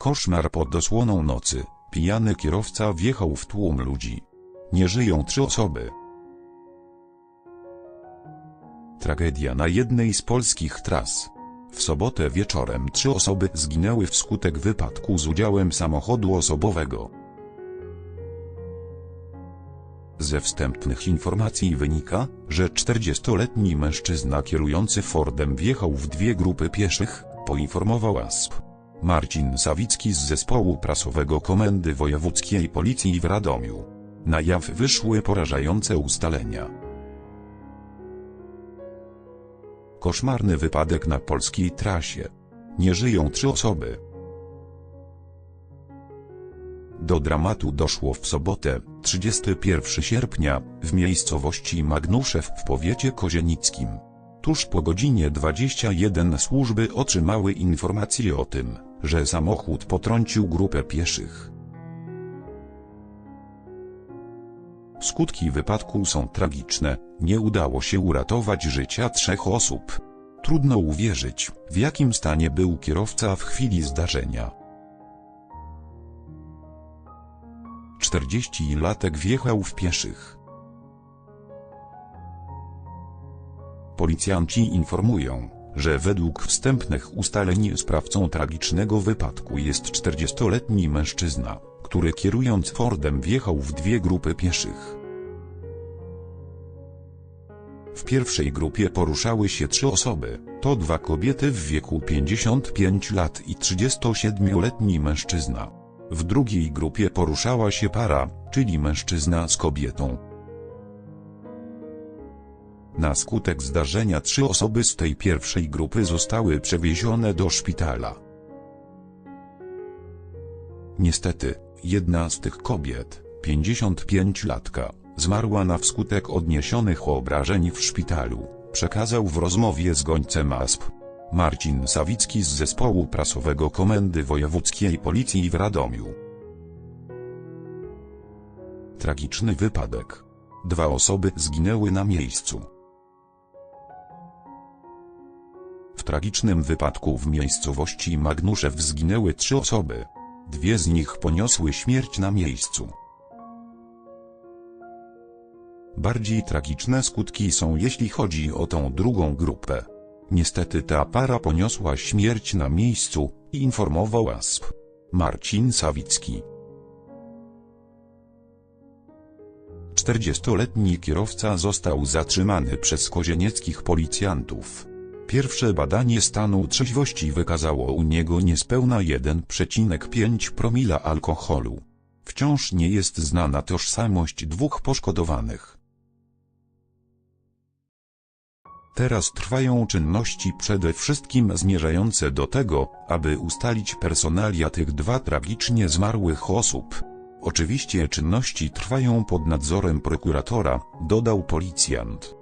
Koszmar pod osłoną nocy. Pijany kierowca wjechał w tłum ludzi. Nie żyją trzy osoby. Tragedia na jednej z polskich tras. W sobotę wieczorem trzy osoby zginęły wskutek wypadku z udziałem samochodu osobowego. Ze wstępnych informacji wynika, że 40-letni mężczyzna kierujący Fordem wjechał w dwie grupy pieszych, poinformował ASP. Marcin Sawicki z zespołu prasowego Komendy Wojewódzkiej Policji w Radomiu. Na jaw wyszły porażające ustalenia. Koszmarny wypadek na polskiej trasie. Nie żyją trzy osoby. Do dramatu doszło w sobotę, 31 sierpnia, w miejscowości Magnuszew w powiecie kozienickim. Tuż po godzinie 21 służby otrzymały informację o tym, że samochód potrącił grupę pieszych. Skutki wypadku są tragiczne, nie udało się uratować życia trzech osób. Trudno uwierzyć, w jakim stanie był kierowca w chwili zdarzenia. 40-latek wjechał w pieszych. Policjanci informują, że według wstępnych ustaleń sprawcą tragicznego wypadku jest 40-letni mężczyzna, który kierując Fordem wjechał w dwie grupy pieszych. W pierwszej grupie poruszały się trzy osoby, to dwa kobiety w wieku 55 lat i 37-letni mężczyzna. W drugiej grupie poruszała się para, czyli mężczyzna z kobietą. Na skutek zdarzenia trzy osoby z tej pierwszej grupy zostały przewiezione do szpitala. Niestety, jedna z tych kobiet, 55-latka, zmarła na wskutek odniesionych obrażeń w szpitalu, przekazał w rozmowie z gońcem ASP. Marcin Sawicki z zespołu prasowego Komendy Wojewódzkiej Policji w Radomiu. Tragiczny wypadek. Dwa osoby zginęły na miejscu. W tragicznym wypadku w miejscowości Magnuszew zginęły trzy osoby. Dwie z nich poniosły śmierć na miejscu. Bardziej tragiczne skutki są jeśli chodzi o tą drugą grupę. Niestety ta para poniosła śmierć na miejscu, informował ASP. Marcin Sawicki. 40-letni kierowca został zatrzymany przez kozienieckich policjantów. Pierwsze badanie stanu trzeźwości wykazało u niego niespełna 1,5 promila alkoholu. Wciąż nie jest znana tożsamość dwóch poszkodowanych. Teraz trwają czynności przede wszystkim zmierzające do tego, aby ustalić personalia tych dwa tragicznie zmarłych osób. Oczywiście czynności trwają pod nadzorem prokuratora, dodał policjant.